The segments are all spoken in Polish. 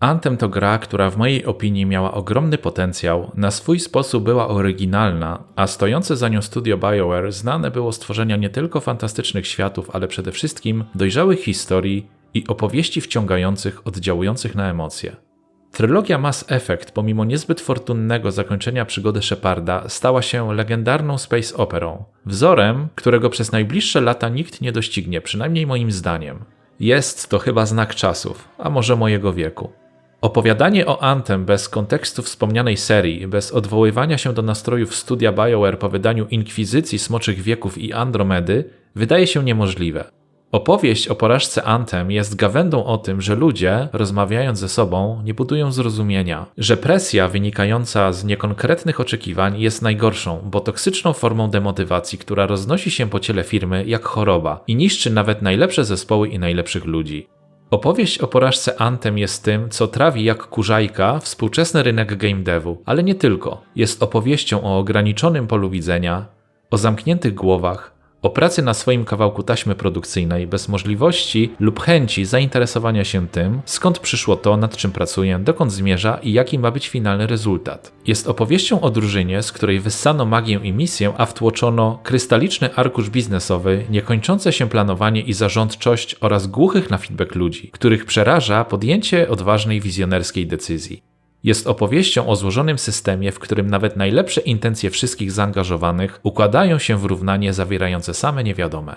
Anthem to gra, która w mojej opinii miała ogromny potencjał, na swój sposób była oryginalna, a stojące za nią studio BioWare znane było z tworzenia nie tylko fantastycznych światów, ale przede wszystkim dojrzałych historii i opowieści wciągających, oddziałujących na emocje. Trylogia Mass Effect, pomimo niezbyt fortunnego zakończenia przygody Sheparda, stała się legendarną space operą, wzorem, którego przez najbliższe lata nikt nie doścignie, przynajmniej moim zdaniem. Jest to chyba znak czasów, a może mojego wieku. Opowiadanie o Anthem bez kontekstu wspomnianej serii, bez odwoływania się do nastrojów studia BioWare po wydaniu Inkwizycji Smoczych Wieków i Andromedy, wydaje się niemożliwe. Opowieść o porażce Anthem jest gawędą o tym, że ludzie, rozmawiając ze sobą, nie budują zrozumienia, że presja wynikająca z niekonkretnych oczekiwań jest najgorszą, bo toksyczną formą demotywacji, która roznosi się po ciele firmy jak choroba i niszczy nawet najlepsze zespoły i najlepszych ludzi. Opowieść o porażce Anthem jest tym, co trawi jak kurzajka współczesny rynek game devu, ale nie tylko. Jest opowieścią o ograniczonym polu widzenia, o zamkniętych głowach, o pracy na swoim kawałku taśmy produkcyjnej bez możliwości lub chęci zainteresowania się tym, skąd przyszło to, nad czym pracuję, dokąd zmierza i jaki ma być finalny rezultat. Jest opowieścią o drużynie, z której wyssano magię i misję, a wtłoczono krystaliczny arkusz biznesowy, niekończące się planowanie i zarządczość oraz głuchych na feedback ludzi, których przeraża podjęcie odważnej wizjonerskiej decyzji. Jest opowieścią o złożonym systemie, w którym nawet najlepsze intencje wszystkich zaangażowanych układają się w równanie zawierające same niewiadome.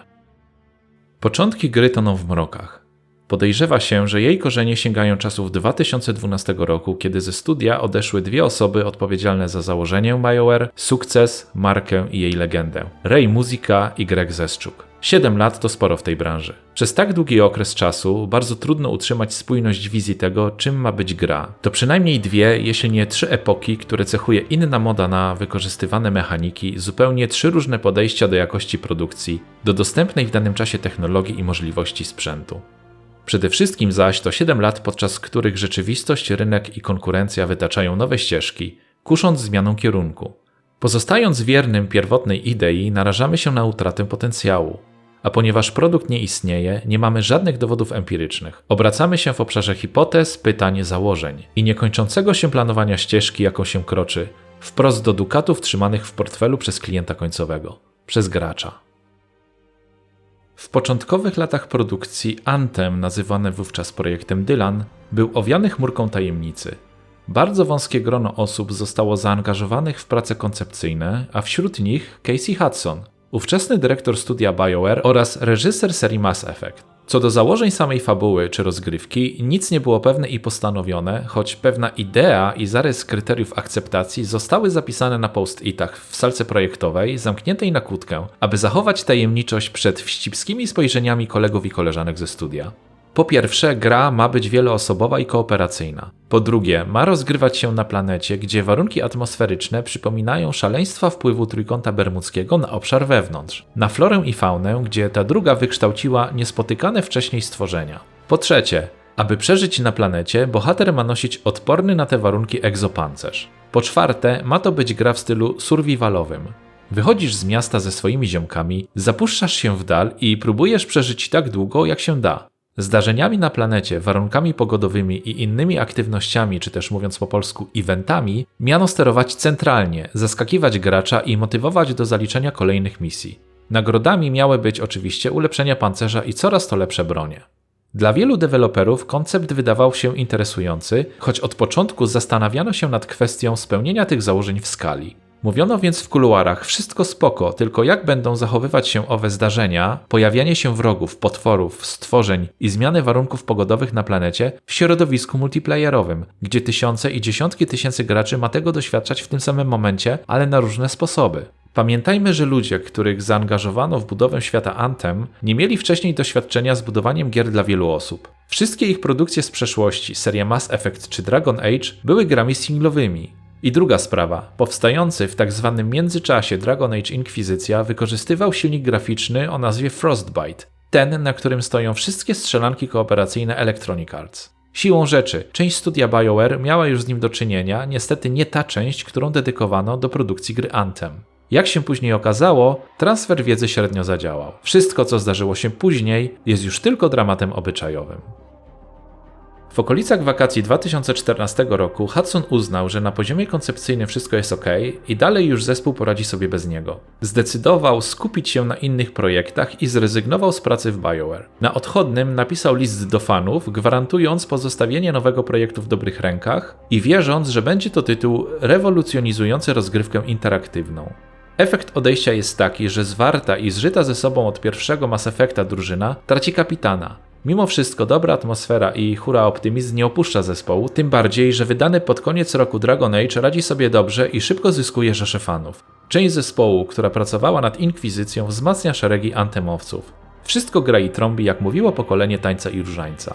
Początki gry toną w mrokach. Podejrzewa się, że jej korzenie sięgają czasów 2012 roku, kiedy ze studia odeszły dwie osoby odpowiedzialne za założenie BioWare, sukces, markę i jej legendę: Ray Muzika i Greg Zeszczuk. Siedem lat to sporo w tej branży. Przez tak długi okres czasu bardzo trudno utrzymać spójność wizji tego, czym ma być gra. To przynajmniej dwie, jeśli nie trzy epoki, które cechuje inna moda na wykorzystywane mechaniki, zupełnie trzy różne podejścia do jakości produkcji, do dostępnej w danym czasie technologii i możliwości sprzętu. Przede wszystkim zaś to 7 lat, podczas których rzeczywistość, rynek i konkurencja wytaczają nowe ścieżki, kusząc zmianą kierunku. Pozostając wiernym pierwotnej idei, narażamy się na utratę potencjału. A ponieważ produkt nie istnieje, nie mamy żadnych dowodów empirycznych. Obracamy się w obszarze hipotez, pytań, założeń i niekończącego się planowania ścieżki, jaką się kroczy, wprost do dukatów trzymanych w portfelu przez klienta końcowego, przez gracza. W początkowych latach produkcji Anthem, nazywany wówczas projektem Dylan, był owiany chmurką tajemnicy. Bardzo wąskie grono osób zostało zaangażowanych w prace koncepcyjne, a wśród nich Casey Hudson, ówczesny dyrektor studia BioWare oraz reżyser serii Mass Effect. Co do założeń samej fabuły czy rozgrywki, nic nie było pewne i postanowione, choć pewna idea i zarys kryteriów akceptacji zostały zapisane na post-itach w salce projektowej, zamkniętej na kłódkę, aby zachować tajemniczość przed wścibskimi spojrzeniami kolegów i koleżanek ze studia. Po pierwsze, gra ma być wieloosobowa i kooperacyjna. Po drugie, ma rozgrywać się na planecie, gdzie warunki atmosferyczne przypominają szaleństwa wpływu trójkąta bermudzkiego na obszar wewnątrz, na florę i faunę, gdzie ta druga wykształciła niespotykane wcześniej stworzenia. Po trzecie, aby przeżyć na planecie, bohater ma nosić odporny na te warunki egzopancerz. Po czwarte, ma to być gra w stylu survivalowym. Wychodzisz z miasta ze swoimi ziomkami, zapuszczasz się w dal i próbujesz przeżyć tak długo, jak się da. Zdarzeniami na planecie, warunkami pogodowymi i innymi aktywnościami, czy też mówiąc po polsku eventami, miano sterować centralnie, zaskakiwać gracza i motywować do zaliczenia kolejnych misji. Nagrodami miały być oczywiście ulepszenia pancerza i coraz to lepsze bronie. Dla wielu deweloperów koncept wydawał się interesujący, choć od początku zastanawiano się nad kwestią spełnienia tych założeń w skali. Mówiono więc w kuluarach, wszystko spoko, tylko jak będą zachowywać się owe zdarzenia, pojawianie się wrogów, potworów, stworzeń i zmiany warunków pogodowych na planecie w środowisku multiplayerowym, gdzie tysiące i dziesiątki tysięcy graczy ma tego doświadczać w tym samym momencie, ale na różne sposoby. Pamiętajmy, że ludzie, których zaangażowano w budowę świata Anthem, nie mieli wcześniej doświadczenia z budowaniem gier dla wielu osób. Wszystkie ich produkcje z przeszłości, seria Mass Effect czy Dragon Age, były grami singlowymi. I druga sprawa. Powstający w tak zwanym międzyczasie Dragon Age Inkwizycja wykorzystywał silnik graficzny o nazwie Frostbite, ten, na którym stoją wszystkie strzelanki kooperacyjne Electronic Arts. Siłą rzeczy, część studia BioWare miała już z nim do czynienia, niestety nie ta część, którą dedykowano do produkcji gry Anthem. Jak się później okazało, transfer wiedzy średnio zadziałał. Wszystko, co zdarzyło się później, jest już tylko dramatem obyczajowym. W okolicach wakacji 2014 roku Hudson uznał, że na poziomie koncepcyjnym wszystko jest ok i dalej już zespół poradzi sobie bez niego. Zdecydował skupić się na innych projektach i zrezygnował z pracy w BioWare. Na odchodnym napisał list do fanów, gwarantując pozostawienie nowego projektu w dobrych rękach i wierząc, że będzie to tytuł rewolucjonizujący rozgrywkę interaktywną. Efekt odejścia jest taki, że zwarta i zżyta ze sobą od pierwszego Mass Effecta drużyna traci kapitana, Mimo wszystko dobra atmosfera i hura optymizm nie opuszcza zespołu, tym bardziej, że wydany pod koniec roku Dragon Age radzi sobie dobrze i szybko zyskuje rzesze fanów. Część zespołu, która pracowała nad Inkwizycją, wzmacnia szeregi antemowców. Wszystko gra i trąbi, jak mówiło pokolenie tańca i różańca.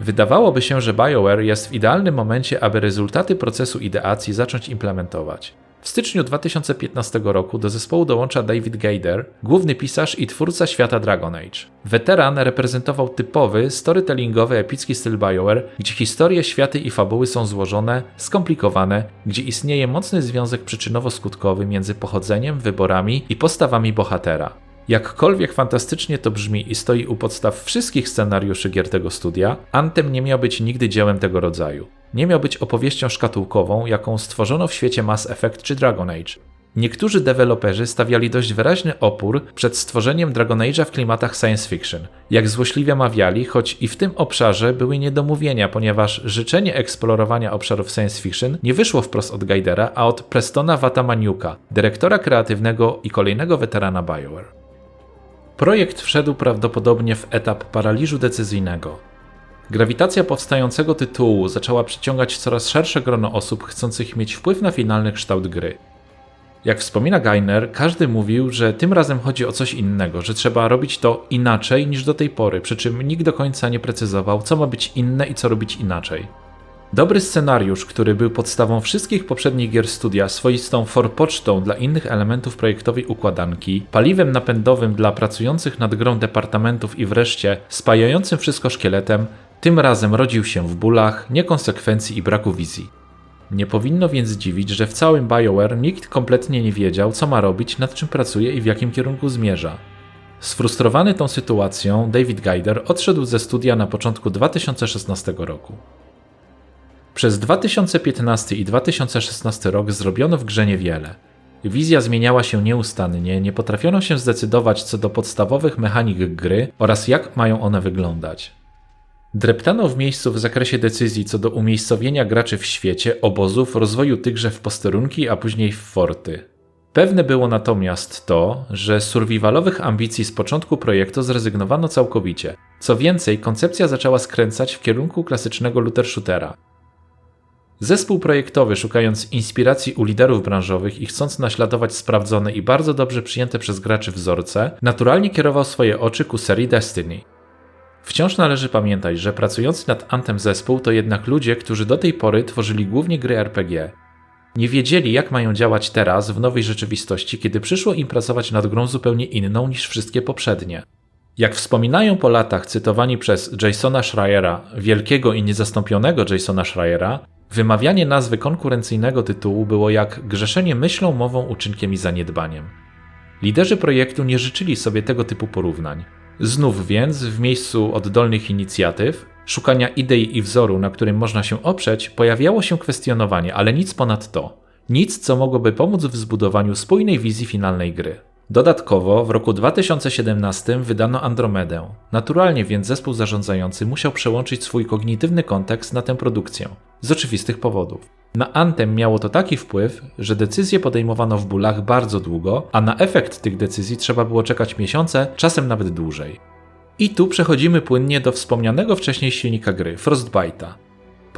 Wydawałoby się, że BioWare jest w idealnym momencie, aby rezultaty procesu ideacji zacząć implementować. W styczniu 2015 roku do zespołu dołącza David Gaider, główny pisarz i twórca świata Dragon Age. Weteran reprezentował typowy, storytellingowy, epicki styl BioWare, gdzie historie, światy i fabuły są złożone, skomplikowane, gdzie istnieje mocny związek przyczynowo-skutkowy między pochodzeniem, wyborami i postawami bohatera. Jakkolwiek fantastycznie to brzmi i stoi u podstaw wszystkich scenariuszy gier tego studia, Anthem nie miał być nigdy dziełem tego rodzaju. Nie miał być opowieścią szkatułkową, jaką stworzono w świecie Mass Effect czy Dragon Age. Niektórzy deweloperzy stawiali dość wyraźny opór przed stworzeniem Dragon Age'a w klimatach science fiction. Jak złośliwie mawiali, choć i w tym obszarze były niedomówienia, ponieważ życzenie eksplorowania obszarów science fiction nie wyszło wprost od Gaidera, a od Prestona Watamaniuka, dyrektora kreatywnego i kolejnego weterana BioWare. Projekt wszedł prawdopodobnie w etap paraliżu decyzyjnego. Grawitacja powstającego tytułu zaczęła przyciągać coraz szersze grono osób chcących mieć wpływ na finalny kształt gry. Jak wspomina Gainer, każdy mówił, że tym razem chodzi o coś innego, że trzeba robić to inaczej niż do tej pory, przy czym nikt do końca nie precyzował, co ma być inne i co robić inaczej. Dobry scenariusz, który był podstawą wszystkich poprzednich gier studia, swoistą forpocztą dla innych elementów projektowej układanki, paliwem napędowym dla pracujących nad grą departamentów i wreszcie spajającym wszystko szkieletem, tym razem rodził się w bólach, niekonsekwencji i braku wizji. Nie powinno więc dziwić, że w całym BioWare nikt kompletnie nie wiedział, co ma robić, nad czym pracuje i w jakim kierunku zmierza. Sfrustrowany tą sytuacją, David Gaider odszedł ze studia na początku 2016 roku. Przez 2015 i 2016 rok zrobiono w grze niewiele. Wizja zmieniała się nieustannie, nie potrafiono się zdecydować co do podstawowych mechanik gry oraz jak mają one wyglądać. Dreptano w miejscu w zakresie decyzji co do umiejscowienia graczy w świecie, obozów, rozwoju tychże w posterunki, a później w forty. Pewne było natomiast to, że z survivalowych ambicji z początku projektu zrezygnowano całkowicie. Co więcej, koncepcja zaczęła skręcać w kierunku klasycznego looter shootera. Zespół projektowy, szukając inspiracji u liderów branżowych i chcąc naśladować sprawdzone i bardzo dobrze przyjęte przez graczy wzorce, naturalnie kierował swoje oczy ku serii Destiny. Wciąż należy pamiętać, że pracujący nad Anthem zespół to jednak ludzie, którzy do tej pory tworzyli głównie gry RPG. Nie wiedzieli, jak mają działać teraz w nowej rzeczywistości, kiedy przyszło im pracować nad grą zupełnie inną niż wszystkie poprzednie. Jak wspominają po latach cytowani przez Jasona Schreiera, wielkiego i niezastąpionego Jasona Schreiera, wymawianie nazwy konkurencyjnego tytułu było jak grzeszenie myślą, mową, uczynkiem i zaniedbaniem. Liderzy projektu nie życzyli sobie tego typu porównań. Znów więc, w miejscu oddolnych inicjatyw, szukania idei i wzoru, na którym można się oprzeć, pojawiało się kwestionowanie, ale nic ponad to. Nic, co mogłoby pomóc w zbudowaniu spójnej wizji finalnej gry. Dodatkowo w roku 2017 wydano Andromedę. Naturalnie więc zespół zarządzający musiał przełączyć swój kognitywny kontekst na tę produkcję. Z oczywistych powodów. Na Anthem miało to taki wpływ, że decyzje podejmowano w bólach bardzo długo, a na efekt tych decyzji trzeba było czekać miesiące, czasem nawet dłużej. I tu przechodzimy płynnie do wspomnianego wcześniej silnika gry, Frostbite'a.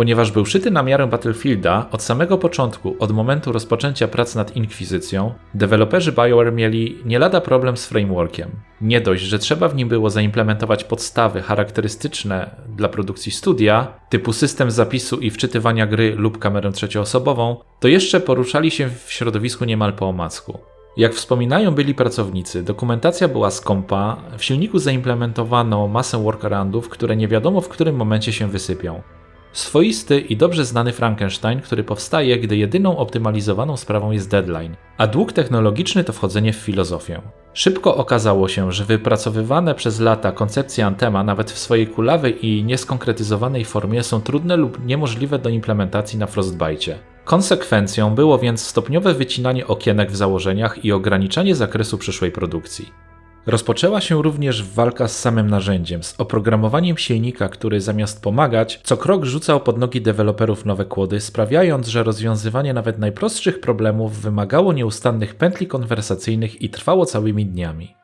Ponieważ był szyty na miarę Battlefielda, od samego początku, od momentu rozpoczęcia prac nad Inkwizycją, deweloperzy BioWare mieli nie lada problem z frameworkiem. Nie dość, że trzeba w nim było zaimplementować podstawy charakterystyczne dla produkcji studia, typu system zapisu i wczytywania gry lub kamerę trzecioosobową, to jeszcze poruszali się w środowisku niemal po omacku. Jak wspominają byli pracownicy, dokumentacja była skąpa, w silniku zaimplementowano masę workaroundów, które nie wiadomo w którym momencie się wysypią. Swoisty i dobrze znany Frankenstein, który powstaje, gdy jedyną optymalizowaną sprawą jest deadline, a dług technologiczny to wchodzenie w filozofię. Szybko okazało się, że wypracowywane przez lata koncepcje Antema, nawet w swojej kulawej i nieskonkretyzowanej formie, są trudne lub niemożliwe do implementacji na Frostbite. Konsekwencją było więc stopniowe wycinanie okienek w założeniach i ograniczanie zakresu przyszłej produkcji. Rozpoczęła się również walka z samym narzędziem, z oprogramowaniem silnika, który zamiast pomagać, co krok rzucał pod nogi deweloperów nowe kłody, sprawiając, że rozwiązywanie nawet najprostszych problemów wymagało nieustannych pętli konwersacyjnych i trwało całymi dniami.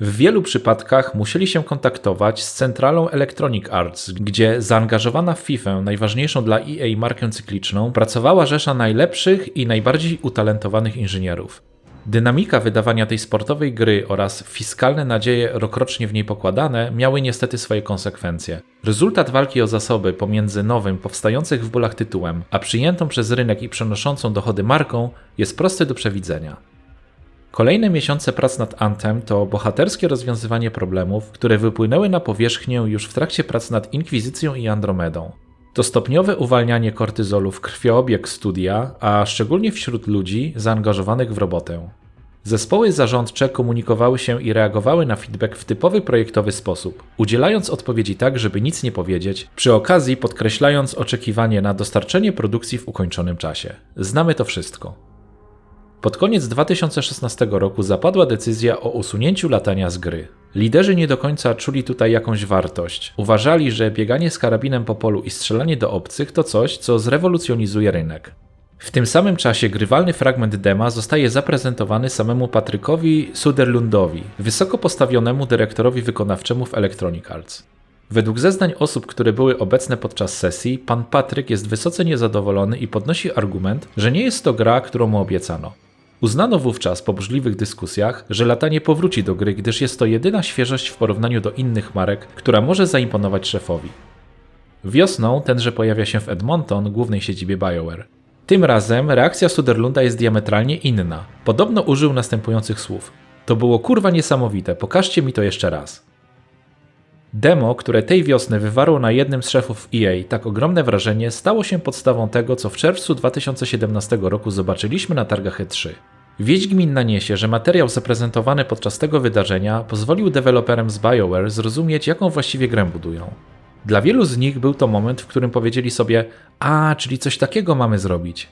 W wielu przypadkach musieli się kontaktować z centralą Electronic Arts, gdzie zaangażowana w FIFA, najważniejszą dla EA markę cykliczną, pracowała rzesza najlepszych i najbardziej utalentowanych inżynierów. Dynamika wydawania tej sportowej gry oraz fiskalne nadzieje rokrocznie w niej pokładane miały niestety swoje konsekwencje. Rezultat walki o zasoby pomiędzy nowym, powstających w bólach tytułem, a przyjętą przez rynek i przenoszącą dochody marką jest prosty do przewidzenia. Kolejne miesiące prac nad Anthem to bohaterskie rozwiązywanie problemów, które wypłynęły na powierzchnię już w trakcie prac nad Inkwizycją i Andromedą. To stopniowe uwalnianie kortyzolu w krwioobieg studia, a szczególnie wśród ludzi zaangażowanych w robotę. Zespoły zarządcze komunikowały się i reagowały na feedback w typowy projektowy sposób, udzielając odpowiedzi tak, żeby nic nie powiedzieć, przy okazji podkreślając oczekiwanie na dostarczenie produkcji w ukończonym czasie. Znamy to wszystko. Pod koniec 2016 roku zapadła decyzja o usunięciu latania z gry. Liderzy nie do końca czuli tutaj jakąś wartość. Uważali, że bieganie z karabinem po polu i strzelanie do obcych to coś, co zrewolucjonizuje rynek. W tym samym czasie grywalny fragment dema zostaje zaprezentowany samemu Patrykowi Suderlundowi, wysoko postawionemu dyrektorowi wykonawczemu w Electronic Arts. Według zeznań osób, które były obecne podczas sesji, pan Patryk jest wysoce niezadowolony i podnosi argument, że nie jest to gra, którą mu obiecano. Uznano wówczas po burzliwych dyskusjach, że latanie powróci do gry, gdyż jest to jedyna świeżość w porównaniu do innych marek, która może zaimponować szefowi. Wiosną tenże pojawia się w Edmonton, głównej siedzibie BioWare. Tym razem reakcja Suderlunda jest diametralnie inna. Podobno użył następujących słów. To było kurwa niesamowite, pokażcie mi to jeszcze raz. Demo, które tej wiosny wywarło na jednym z szefów EA tak ogromne wrażenie, stało się podstawą tego, co w czerwcu 2017 roku zobaczyliśmy na targach E3. Wieść gminna że materiał zaprezentowany podczas tego wydarzenia pozwolił deweloperem z BioWare zrozumieć, jaką właściwie grę budują. Dla wielu z nich był to moment, w którym powiedzieli sobie: A, czyli coś takiego mamy zrobić.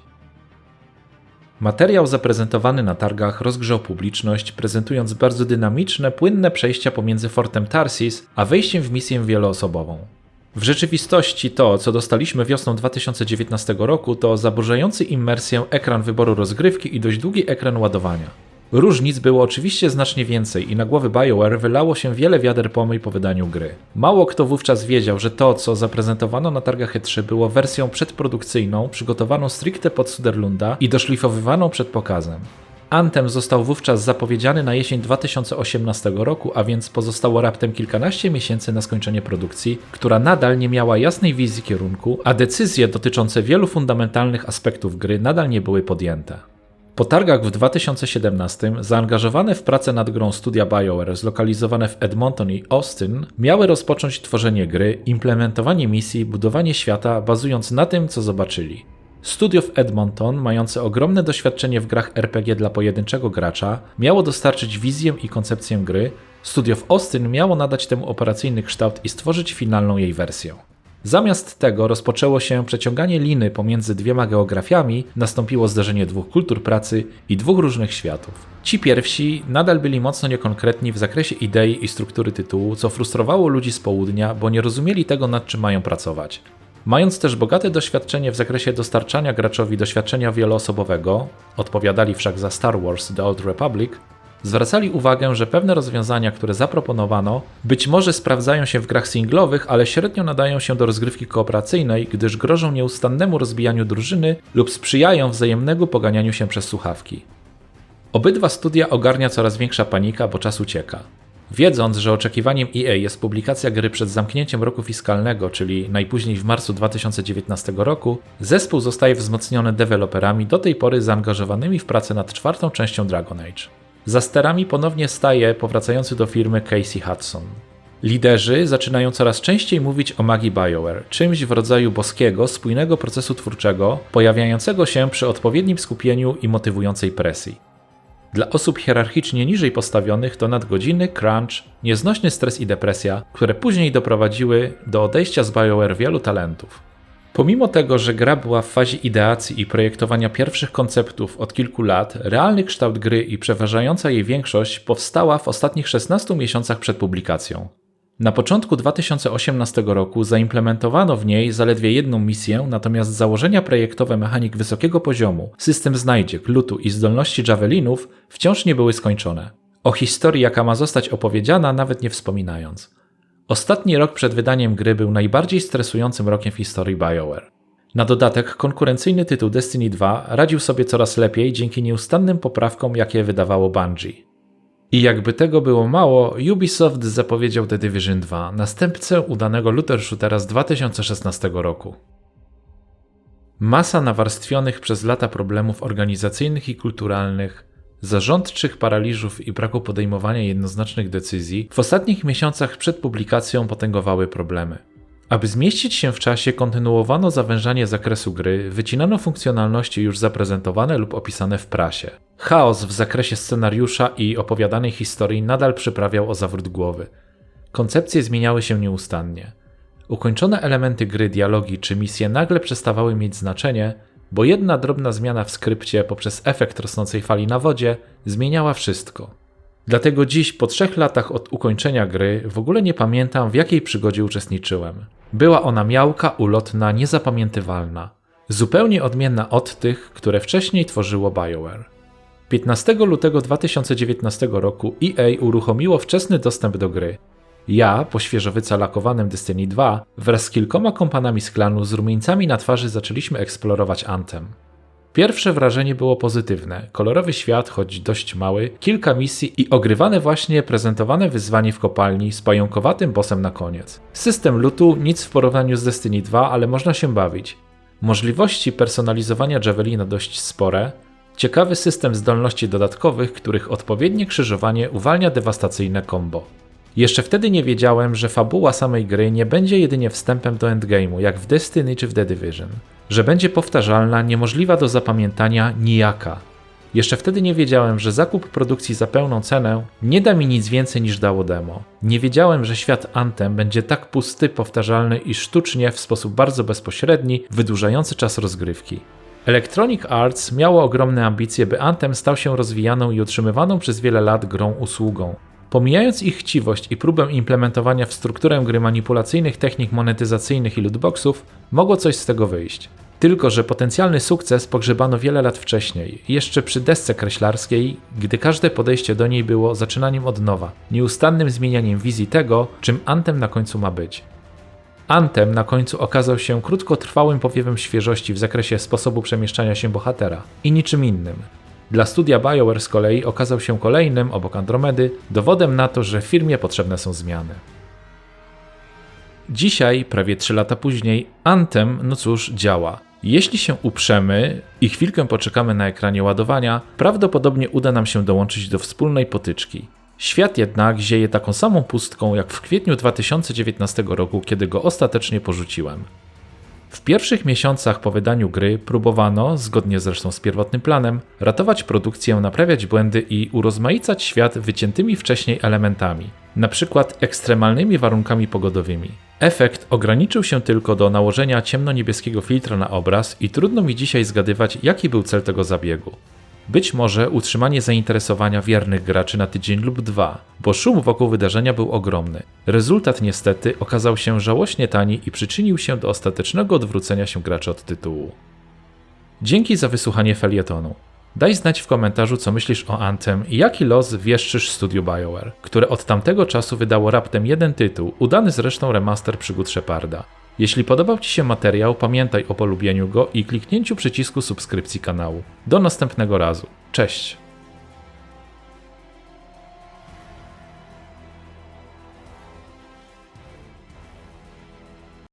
Materiał zaprezentowany na targach rozgrzał publiczność, prezentując bardzo dynamiczne, płynne przejścia pomiędzy Fortem Tarsis a wejściem w misję wieloosobową. W rzeczywistości to, co dostaliśmy wiosną 2019 roku, to zaburzający immersję ekran wyboru rozgrywki i dość długi ekran ładowania. Różnic było oczywiście znacznie więcej i na głowy BioWare wylało się wiele wiader pomyj po wydaniu gry. Mało kto wówczas wiedział, że to, co zaprezentowano na targach E3 było wersją przedprodukcyjną, przygotowaną stricte pod Suderlunda i doszlifowywaną przed pokazem. Anthem został wówczas zapowiedziany na jesień 2018 roku, a więc pozostało raptem kilkanaście miesięcy na skończenie produkcji, która nadal nie miała jasnej wizji kierunku, a decyzje dotyczące wielu fundamentalnych aspektów gry nadal nie były podjęte. Po targach w 2017 zaangażowane w pracę nad grą studia BioWare zlokalizowane w Edmonton i Austin miały rozpocząć tworzenie gry, implementowanie misji, budowanie świata bazując na tym, co zobaczyli. Studio w Edmonton, mające ogromne doświadczenie w grach RPG dla pojedynczego gracza, miało dostarczyć wizję i koncepcję gry, studio w Austin miało nadać temu operacyjny kształt i stworzyć finalną jej wersję. Zamiast tego rozpoczęło się przeciąganie liny pomiędzy dwiema geografiami, nastąpiło zderzenie dwóch kultur pracy i dwóch różnych światów. Ci pierwsi nadal byli mocno niekonkretni w zakresie idei i struktury tytułu, co frustrowało ludzi z południa, bo nie rozumieli tego, nad czym mają pracować. Mając też bogate doświadczenie w zakresie dostarczania graczowi doświadczenia wieloosobowego, odpowiadali wszak za Star Wars The Old Republic, zwracali uwagę, że pewne rozwiązania, które zaproponowano, być może sprawdzają się w grach singlowych, ale średnio nadają się do rozgrywki kooperacyjnej, gdyż grożą nieustannemu rozbijaniu drużyny lub sprzyjają wzajemnemu poganianiu się przez słuchawki. Obydwa studia ogarnia coraz większa panika, bo czas ucieka. Wiedząc, że oczekiwaniem EA jest publikacja gry przed zamknięciem roku fiskalnego, czyli najpóźniej w marcu 2019 roku, zespół zostaje wzmocniony deweloperami do tej pory zaangażowanymi w pracę nad czwartą częścią Dragon Age. Za sterami ponownie staje powracający do firmy Casey Hudson. Liderzy zaczynają coraz częściej mówić o magii BioWare, czymś w rodzaju boskiego, spójnego procesu twórczego, pojawiającego się przy odpowiednim skupieniu i motywującej presji. Dla osób hierarchicznie niżej postawionych to nadgodziny, crunch, nieznośny stres i depresja, które później doprowadziły do odejścia z BioWare wielu talentów. Pomimo tego, że gra była w fazie ideacji i projektowania pierwszych konceptów od kilku lat, realny kształt gry i przeważająca jej większość powstała w ostatnich 16 miesiącach przed publikacją. Na początku 2018 roku zaimplementowano w niej zaledwie jedną misję, natomiast założenia projektowe mechanik wysokiego poziomu, system znajdziek, lutu i zdolności javelinów wciąż nie były skończone. O historii, jaka ma zostać opowiedziana, nawet nie wspominając. Ostatni rok przed wydaniem gry był najbardziej stresującym rokiem w historii BioWare. Na dodatek konkurencyjny tytuł Destiny 2 radził sobie coraz lepiej dzięki nieustannym poprawkom, jakie wydawało Bungie. I jakby tego było mało, Ubisoft zapowiedział The Division 2, następcę udanego looter shootera z 2016 roku. Masa nawarstwionych przez lata problemów organizacyjnych i kulturalnych, zarządczych paraliżów i braku podejmowania jednoznacznych decyzji w ostatnich miesiącach przed publikacją potęgowały problemy. Aby zmieścić się w czasie, kontynuowano zawężanie zakresu gry, wycinano funkcjonalności już zaprezentowane lub opisane w prasie. Chaos w zakresie scenariusza i opowiadanej historii nadal przyprawiał o zawrót głowy. Koncepcje zmieniały się nieustannie. Ukończone elementy gry, dialogi czy misje nagle przestawały mieć znaczenie, bo jedna drobna zmiana w skrypcie poprzez efekt rosnącej fali na wodzie zmieniała wszystko. Dlatego dziś, po trzech latach od ukończenia gry, w ogóle nie pamiętam, w jakiej przygodzie uczestniczyłem. Była ona miałka, ulotna, niezapamiętywalna. Zupełnie odmienna od tych, które wcześniej tworzyło BioWare. 15 lutego 2019 roku EA uruchomiło wczesny dostęp do gry. Ja, po świeżo wycalakowanym Destiny 2, wraz z kilkoma kompanami z klanu z rumieńcami na twarzy zaczęliśmy eksplorować Anthem. Pierwsze wrażenie było pozytywne. Kolorowy świat, choć dość mały, kilka misji i ogrywane właśnie prezentowane wyzwanie w kopalni z pająkowatym bossem na koniec. System lootu nic w porównaniu z Destiny 2, ale można się bawić. Możliwości personalizowania Javelina dość spore, ciekawy system zdolności dodatkowych, których odpowiednie krzyżowanie uwalnia dewastacyjne combo. Jeszcze wtedy nie wiedziałem, że fabuła samej gry nie będzie jedynie wstępem do endgame'u, jak w Destiny czy w The Division że będzie powtarzalna, niemożliwa do zapamiętania, nijaka. Jeszcze wtedy nie wiedziałem, że zakup produkcji za pełną cenę nie da mi nic więcej niż dało demo. Nie wiedziałem, że świat Anthem będzie tak pusty, powtarzalny i sztucznie w sposób bardzo bezpośredni, wydłużający czas rozgrywki. Electronic Arts miało ogromne ambicje, by Anthem stał się rozwijaną i utrzymywaną przez wiele lat grą usługą. Pomijając ich chciwość i próbę implementowania w strukturę gry manipulacyjnych technik monetyzacyjnych i lootboxów, mogło coś z tego wyjść. Tylko, że potencjalny sukces pogrzebano wiele lat wcześniej, jeszcze przy desce kreślarskiej, gdy każde podejście do niej było zaczynaniem od nowa, nieustannym zmienianiem wizji tego, czym Antem na końcu ma być. Antem na końcu okazał się krótkotrwałym powiewem świeżości w zakresie sposobu przemieszczania się bohatera i niczym innym. Dla studia BioWare z kolei okazał się kolejnym, obok Andromedy, dowodem na to, że firmie potrzebne są zmiany. Dzisiaj, prawie 3 lata później, Anthem, no cóż, działa. Jeśli się uprzemy i chwilkę poczekamy na ekranie ładowania, prawdopodobnie uda nam się dołączyć do wspólnej potyczki. Świat jednak zieje taką samą pustką jak w kwietniu 2019 roku, kiedy go ostatecznie porzuciłem. W pierwszych miesiącach po wydaniu gry próbowano, zgodnie zresztą z pierwotnym planem, ratować produkcję, naprawiać błędy i urozmaicać świat wyciętymi wcześniej elementami, np. ekstremalnymi warunkami pogodowymi. Efekt ograniczył się tylko do nałożenia ciemno-niebieskiego filtra na obraz i trudno mi dzisiaj zgadywać, jaki był cel tego zabiegu. Być może utrzymanie zainteresowania wiernych graczy na tydzień lub dwa, bo szum wokół wydarzenia był ogromny. Rezultat niestety okazał się żałośnie tani i przyczynił się do ostatecznego odwrócenia się graczy od tytułu. Dzięki za wysłuchanie felietonu. Daj znać w komentarzu, co myślisz o Anthem i jaki los wieszczysz studiu BioWare, które od tamtego czasu wydało raptem jeden tytuł, udany zresztą remaster przygód Sheparda. Jeśli podobał Ci się materiał, pamiętaj o polubieniu go i kliknięciu przycisku subskrypcji kanału. Do następnego razu. Cześć!